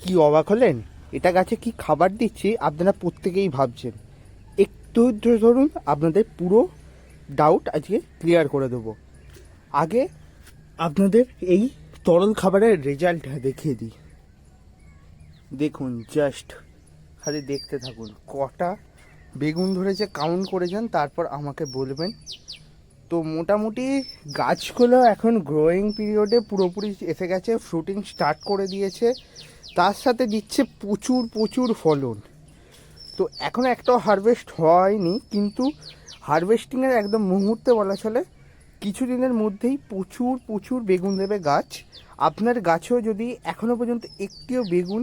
কি অবাক হলেন? এটা গাছে কি খাবার দিচ্ছি? আপনারা প্রত্যেকেই ভাবছেন। একটু ধরুন আপনাদের পুরো ডাউট আজকে ক্লিয়ার করে দেবো। আগে আপনাদের এই তরল খাবারের রেজাল্ট দেখিয়ে দিই। দেখুন জাস্ট খালি দেখতে থাকুন। কটা বেগুন ধরেছে কাউন্ট করে যান, তারপর আমাকে বলবেন। তো মোটামুটি গাছগুলো এখন গ্রোয়িং পিরিয়ডে পুরোপুরি এসে গেছে ফ্রুটিং স্টার্ট করে দিয়েছে। তার সাথে দিচ্ছে প্রচুর প্রচুর ফলন। তো এখন একটাও হারভেস্ট হয়নি, কিন্তু হারভেস্টিংয়ের একদম মুহূর্তে বলা চলে, কিছুদিনের মধ্যেই প্রচুর প্রচুর বেগুন দেবে গাছ। আপনার গাছেও যদি এখনও পর্যন্ত একটিও বেগুন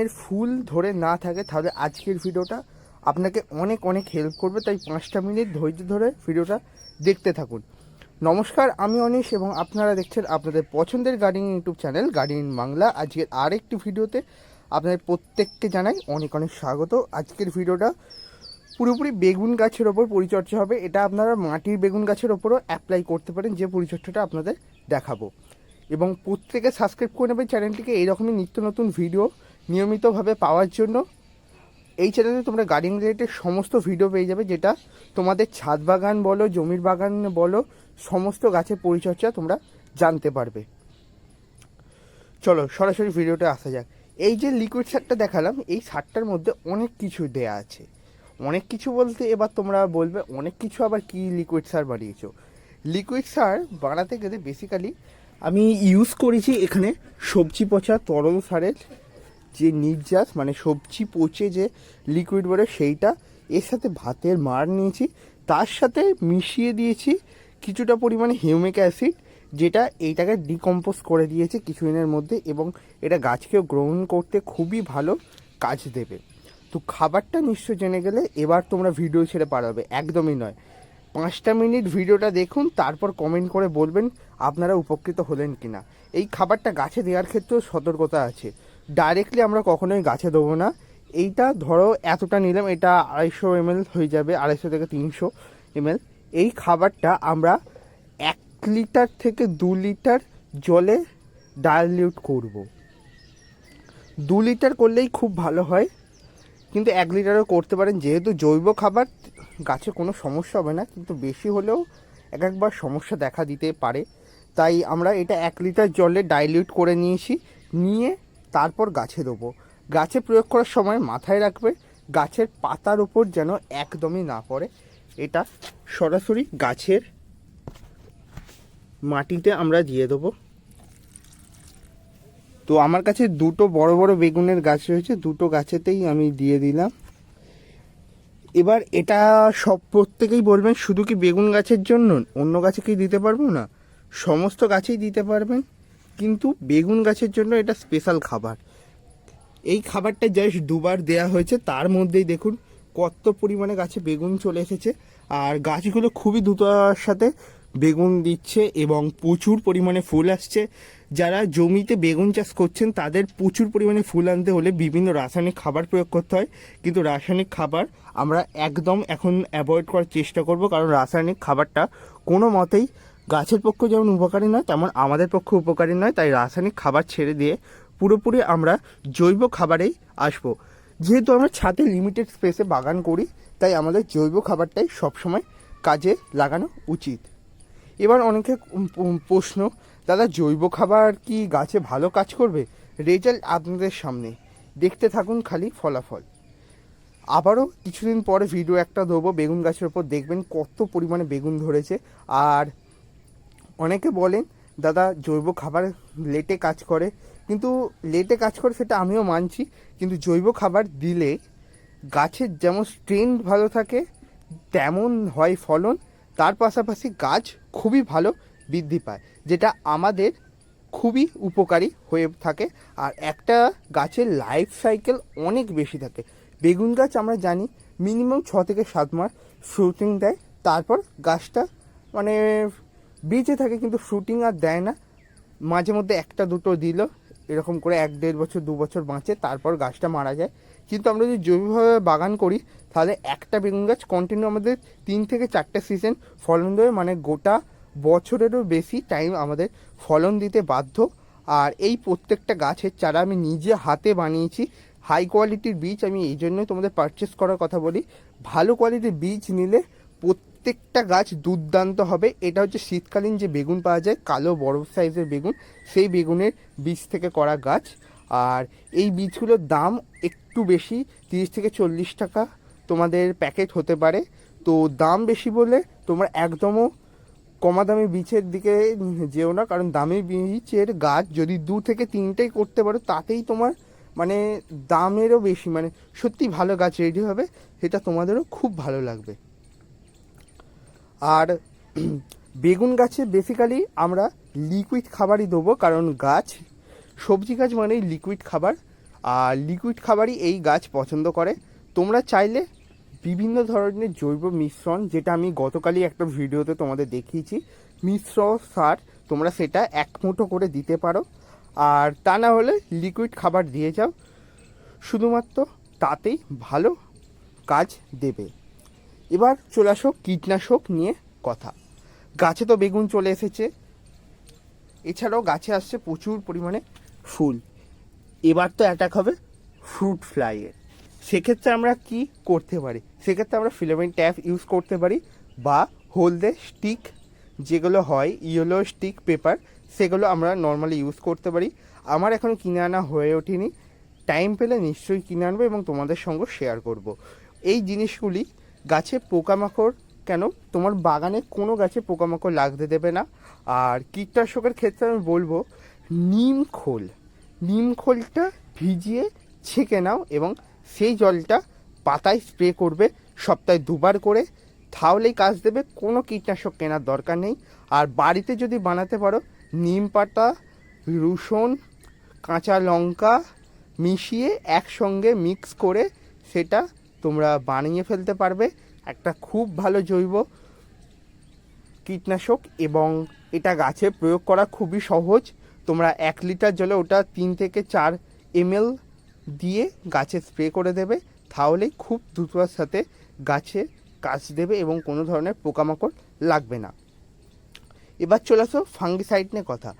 এর ফুল ধরে না থাকে, তাহলে আজকের ভিডিওটা আপনাকে অনেক অনেক হেল্প করবে। তাই পাঁচটা মিনিট ধৈর্য ধরে ভিডিওটা দেখতে থাকুন। নমস্কার, আমি অনিশ এবং আপনারা দেখছেন আপনাদের পছন্দের gardening YouTube channel, gardening Bangla. আজকের আরেকটি ভিডিওতে আপনাদের প্রত্যেককে জানাই অনেক অনেক স্বাগত। আজকের ভিডিওটা পুরোপুরি বেগুন গাছের ওপর পরিচর্যা হবে। এটা আপনারা মাটির বেগুন গাছের ওপরও অ্যাপ্লাই করতে পারেন, যে পরিচর্যাটা আপনাদের দেখাবো। এবং প্রত্যেকে সাবস্ক্রাইব করে নেবেন চ্যানেলটিকে। এইরকমই নিত্য নতুন ভিডিও নিয়মিতভাবে পাওয়ার জন্য। এই চ্যানেলে তোমরা গার্ডেন রিলেটেড সমস্ত ভিডিও পেয়ে যাবে, যেটা তোমাদের ছাদ বাগান বলো, জমির বাগান বলো সমস্ত গাছের পরিচর্যা তোমরা জানতে পারবে। চলো, সরাসরি ভিডিওটা আসা যাক। এই যে লিকুইড সারটা দেখালাম, এই সারটার মধ্যে অনেক কিছু দেয়া আছে। অনেক কিছু বলতে এবার তোমরা বলবে, অনেক কিছু আবার কি লিকুইড সার বানিয়েছো? লিকুইড সার বানাতে গেলে বেসিক্যালি আমি ইউজ করেছি এখানে সবজি পচা, তরল সারের যে নির্যাস মানে সবজি পচে যে লিকুইড বলে সেইটা, এর সাথে ভাতের মার নিয়েছি। তার সাথে মিশিয়ে দিয়েছি কিছুটা পরিমাণে হিউমিক অ্যাসিড, যেটা এইটাকে ডিকম্পোজ করে দিয়েছে কিছুদিনের মধ্যে এবং এটা গাছকেও গ্রহণ করতে খুবই ভালো কাজ দেবে। তো খাবারটা নিশ্চয় জেনে গেলে এবার তোমরা ভিডিও ছেড়ে পারাবে একদমই নয়। পাঁচটা মিনিট ভিডিওটা দেখুন, তারপর কমেন্ট করে বলবেন আপনারা উপকৃত হলেন কিনা। এই খাবারটা গাছে দেওয়ার ক্ষেত্রেও সতর্কতা আছে। ডাইরেক্টলি আমরা কখনোই গাছে দেবো না। এইটা ধরো এতটা নিলাম, এটা আড়াইশো এমএল হয়ে যাবে, আড়াইশো থেকে তিনশো এমএল এই খাবারটা আমরা এক লিটার থেকে দু লিটার জলে ডাইলিউট করব। দু লিটার করলেই খুব ভালো হয়। কিন্তু এক লিটারও করতে পারেন, যেহেতু জৈব খাবার, গাছে কোনো সমস্যা হবে না। কিন্তু বেশি হলেও এক একবার সমস্যা দেখা দিতে পারে। তাই আমরা এটা এক লিটার জলে ডাইলিউট করে নিয়েছি, নিয়ে তারপর গাছে দেবো। গাছে প্রয়োগ করার সময় মাথায় রাখবে, গাছের পাতার ওপর যেন একদমই না পড়ে। এটা সরাসরি গাছের মাটিতে আমরা দিয়ে দেবো। তো আমার কাছে দুটো বড় বড় বেগুনের গাছ রয়েছে, দুটো গাছেতেই আমি দিয়ে দিলাম। এবার এটা সব প্রত্যেকেই বলবেন, শুধু কি বেগুন গাছের জন্য? অন্য গাছে কি দিতে পারব? না, সমস্ত গাছেই দিতে পারবেন। কিন্তু বেগুন গাছের জন্য এটা স্পেশাল খাবার। এই খাবারটা জাস্ট দুবার দেয়া হয়েছে, তার মধ্যেই দেখুন কত পরিমাণে গাছে বেগুন চলে এসেছে, আর গাছগুলো খুবই দ্রুততার সাথে বেগুন দিচ্ছে এবং প্রচুর পরিমাণে ফুল আসছে। যারা জমিতে বেগুন চাষ করছেন, তাদের প্রচুর পরিমাণে ফুল আনতে হলে বিভিন্ন রাসায়নিক খাবার প্রয়োগ করতে হয়। কিন্তু রাসায়নিক খাবার আমরা একদম এখন অ্যাভয়েড করার চেষ্টা করব, কারণ রাসায়নিক খাবারটা কোনো মতেই গাছের পক্ষে যেমন উপকারী নয়, তেমন আমাদের পক্ষে উপকারী নয়। তাই রাসায়নিক খাবার ছেড়ে দিয়ে পুরোপুরি আমরা জৈব খাবারেই আসব। যেহেতু আমরা ছাদে লিমিটেড স্পেসে বাগান করি, তাই আমাদের জৈব খাবারটাই সবসময় কাজে লাগানো উচিত। এবার অনেকে প্রশ্ন, দাদা, জৈব খাবার কি গাছে ভালো কাজ করবে? রেজাল্ট আপনাদের সামনে। দেখতে থাকুন খালি ফলাফল। আবারও কিছুদিন পরে ভিডিও একটা দেবো, বেগুন গাছের ওপর দেখবেন কত পরিমাণে বেগুন ধরেছে। আর অনেকে বলেন, দাদা, জৈব খাবার লেটে কাজ করে কিন্তু লেটে কাজ করে সেটা আমিও মানছি, কিন্তু জৈব খাবার দিলে গাছের যেমন স্ট্রেন্থ ভালো থাকে, তেমন হয় ফলন, তার পাশাপাশি গাছ খুবই ভালো বৃদ্ধি পায়, যেটা আমাদের খুবই উপকারী হয়ে থাকে। আর একটা গাছের লাইফ সাইকেল অনেক বেশি থাকে। বেগুন গাছ আমরা জানি মিনিমাম ছ থেকে সাত মাস ফ্রুটিং দেয়, তারপর গাছটা মানে বেঁচে থাকে, কিন্তু ফ্রুটিং আর দেয় না। মাঝে মধ্যে একটা দুটো দিল এরকম করে এক দেড় বছর, দু বছর বাঁচে, তারপর গাছটা মারা যায়। কিন্তু আমরা যদি জৈবভাবে বাগান করি, তাহলে একটা বেগুন গাছ কন্টিনিউ আমাদের তিন থেকে চারটে সিজন ফলন দেবে মানে গোটা বছরেরও বেশি টাইম আমাদের ফলন দিতে বাধ্য। আর এই প্রত্যেকটা গাছের চারা আমি নিজে হাতে বানিয়েছি। হাই কোয়ালিটির বীজ আমি এই জন্যই তোমাদের পারচেস করার কথা বলি। ভালো কোয়ালিটির বীজ নিলে প্রত্যেকটা গাছ দুর্দান্ত হবে। এটা হচ্ছে শীতকালীন যে বেগুন পাওয়া যায়, কালো বড় সাইজের বেগুন, সেই বেগুনের বীজ থেকে করা গাছ। আর এই বীজগুলোর দাম একটু বেশি, তিরিশ থেকে চল্লিশ টাকা তোমাদের প্যাকেট হতে পারে। তো দাম বেশি বলে তোমরা একদমও কমা দামি বীজের দিকে যেও না, কারণ দামি বীজের গাছ যদি দু থেকে তিনটেই করতে পারো, তাতেই তোমার মানে দামেরও বেশি মানে সত্যি ভালো গাছ রেডি হবে, সেটা তোমাদেরও খুব ভালো লাগবে। আর বেগুন গাছে বেসিক্যালি আমরা লিকুইড খাবারই দেবো, কারণ গাছ, সবজি গাছ মানেই লিকুইড খাবার, আর লিকুইড খাবারই এই গাছ পছন্দ করে। তোমরা চাইলে বিভিন্ন ধরনের জৈব মিশ্রণ, যেটা আমি গতকালই একটা ভিডিওতে তোমাদের দেখিয়েছি, মিশ্র সার তোমরা সেটা এক মুঠো করে দিতে পারো। আর তা না হলে লিকুইড খাবার দিয়ে যাও। শুধুমাত্র তাতেই ভালো কাজ দেবে। এবার চলে আসো কীটনাশক নিয়ে কথা। গাছে তো বেগুন চলে এসেছে। এছাড়াও গাছে আসছে প্রচুর পরিমাণে ফুল। এবার তো অ্যাটাক হবে ফ্রুট ফ্লাইয়ের সেক্ষেত্রে আমরা কি করতে পারি? সেক্ষেত্রে আমরা ফিলামেন্ট ট্যাপ ইউজ করতে পারি বা হলদে স্টিক যেগুলো হয় ইয়েলো স্টিক পেপার সেগুলো আমরা নর্মালি ইউজ করতে পারি। আমার এখনও কিনে আনা হয়ে ওঠেনি। টাইম পেলে নিশ্চয়ই কিনে আনব এবং তোমাদের সঙ্গে শেয়ার করব। এই জিনিসগুলি গাছে পোকামাকড়, কেন? তোমার বাগানে কোনো গাছে পোকামাকড় লাগতে দেবে না। আর কীটনাশকের ক্ষেত্রে আমি বলব, নিম খোল। নিম খোলটা ভিজিয়ে ছেঁকে নাও এবং সেই জলটা পাতায় স্প্রে করবে সপ্তাহে দুবার করে। তাহলেই কাজ দেবে, কোনো কীটনাশক কেনার দরকার নেই। আর বাড়িতে যদি বানাতে পারো, নিম পাতা, রসুন, কাঁচা লঙ্কা মিশিয়ে একসঙ্গে মিক্স করে সেটা তোমরা বানিয়ে ফেলতে পারবে। একটা খুব ভালো জৈব কীটনাশক এবং এটা গাছে প্রয়োগ করা খুবই সহজ। তোমরা এক লিটার জলে ওটা তিন থেকে চার এমএল দিয়ে গাছে স্প্রে করে দেবে। তাহলেই খুব দ্রুততার সাথে গাছে কাজ দেবে এবং কোনো ধরনের পোকামাকড় লাগবে না। এবার চলে আসো ফাঙ্গিসাইড নিয়ে কথা।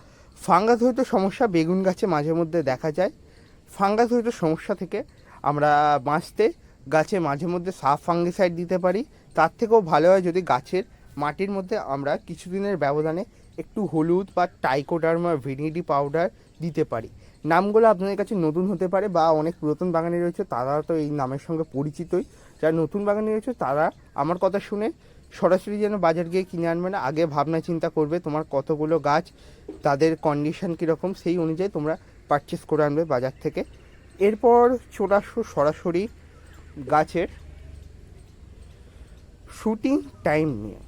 ফাঙ্গাস হয়তো সমস্যা বেগুন গাছে মাঝে মধ্যে দেখা যায়। ফাঙ্গাস হয়তো সমস্যা থেকে আমরা বাঁচতে গাছে মাঝে মধ্যে সাফ ফাঙ্গিসাইড দিতে পারি। তার থেকেও ভালো হয় যদি গাছের মাটির মধ্যে আমরা কিছুদিনের ব্যবধানে একটু হলুদ বা টাইকোডার্মা ভিনিডি পাউডার দিতে পারি। নামগুলো আপনাদের কাছে নতুন হতে পারে বা অনেক পুরাতন বাগানে রয়েছে, তারা তো এই নামের সঙ্গে পরিচিতই। যারা নতুন বাগানে রয়েছে, তারা আমার কথা শুনে সরাসরি যেন বাজার গিয়ে কিনে আনবে না, আগে ভাবনা চিন্তা করবে তোমার কতগুলো গাছ, তাদের কন্ডিশন কীরকম, সেই অনুযায়ী তোমরা পারচেস করে আনবে বাজার থেকে। এরপর আসো সরাসরি গাছের শুটিং টাইম নিয়ে।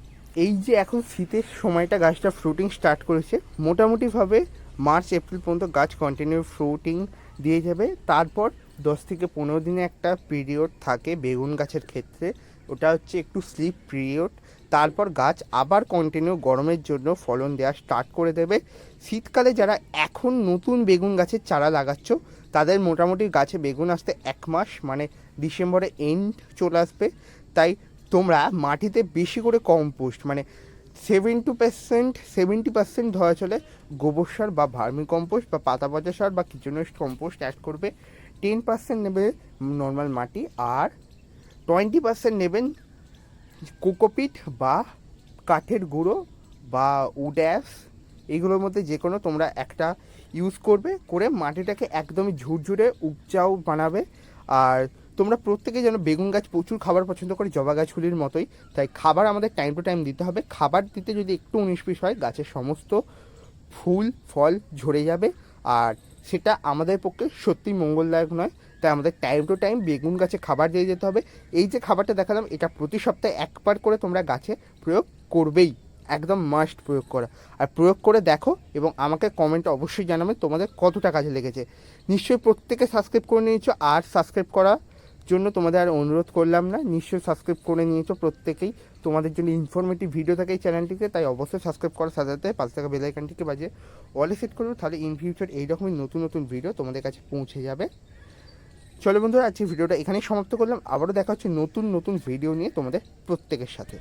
এই যে এখন শীতের সময়টা গাছটা ফ্রুটিং স্টার্ট করেছে, মোটামুটিভাবে মার্চ, এপ্রিল পর্যন্ত গাছ কন্টিনিউ ফ্রুটিং দিয়ে যাবে। তারপর দশ থেকে পনেরো দিনে একটা পিরিয়ড থাকে বেগুন গাছের ক্ষেত্রে। ওটা হচ্ছে একটু স্লিপ পিরিয়ড তারপর গাছ আবার কন্টিনিউ গরমের জন্য ফলন দেওয়া স্টার্ট করে দেবে। শীতকালে যারা এখন নতুন বেগুন গাছের চারা লাগাচ্ছ, তাদের মোটামুটি গাছে বেগুন আসতে এক মাস মানে ডিসেম্বরে এন্ড চলে আসবে। তাই তোমরা মাটিতে বেশি করে কম্পোস্ট মানে সেভেন্টি পার্সেন্ট সেভেন্টি পার্সেন্ট ধরা চলে গোবর সার বা ভার্মি কম্পোস্ট বা পাতা পচা সার বা কিচেনের কম্পোস্ট অ্যাড করবে। টেন পার্সেন্ট নেবে নর্মাল মাটি আর টোয়েন্টি পার্সেন্ট নেবেন কোকোপিট বা কাঠের গুঁড়ো বা উড্যাস এইগুলোর মধ্যে যে কোনো তোমরা একটা ইউজ করবে, করে মাটিটাকে একদমই ঝুরঝুরে উপজাও বানাবে। আর তোমরা প্রত্যেকে যেন বেগুন গাছ প্রচুর খাবার পছন্দ করে, জবা গাছগুলির মতোই। তাই খাবার আমাদের টাইম টু টাইম দিতে হবে। খাবার দিতে যদি একটু উনিশ বিশ হয়, গাছের সমস্ত ফুল, ফল ঝরে যাবে। আর সেটা আমাদের পক্ষে সত্যি মঙ্গলদায়ক নয়। তাই আমাদের টাইম টু টাইম বেগুন গাছে খাবার দিয়ে যেতে হবে। এই যে খাবারটা দেখালাম, এটা প্রতি সপ্তাহে একবার করে তোমরা গাছে প্রয়োগ করবেই। একদম মাস্ট প্রয়োগ করা। আর প্রয়োগ করে দেখো এবং আমাকে কমেন্টে অবশ্যই জানাবে তোমাদের কতটা কাজে লেগেছে। নিশ্চয়ই প্রত্যেকে সাবস্ক্রাইব করে নিয়েছো। আর সাবস্ক্রাইব করা জন্য তোমাদের আর অনুরোধ করলাম না। নিশ্চয়ই সাবস্ক্রাইব করে নিয়েছো প্রত্যেকেই। তোমাদের জন্য ইনফরমেটিভ ভিডিও থাকে এই চ্যানেলটিতে তাই অবশ্যই সাবস্ক্রাইব করার সাথে সাথে পাঁচ টাকা বেলাইকানটিকে বাজে অলে সেট করবে তাহলে ইন ফিউচার এইরকমই নতুন নতুন ভিডিও তোমাদের কাছে পৌঁছে যাবে। চলো বন্ধুরা আজকে ভিডিওটা এখানেই সমাপ্ত করলাম। আবারও দেখা হচ্ছে নতুন নতুন ভিডিও নিয়ে তোমাদের প্রত্যেকের সাথে।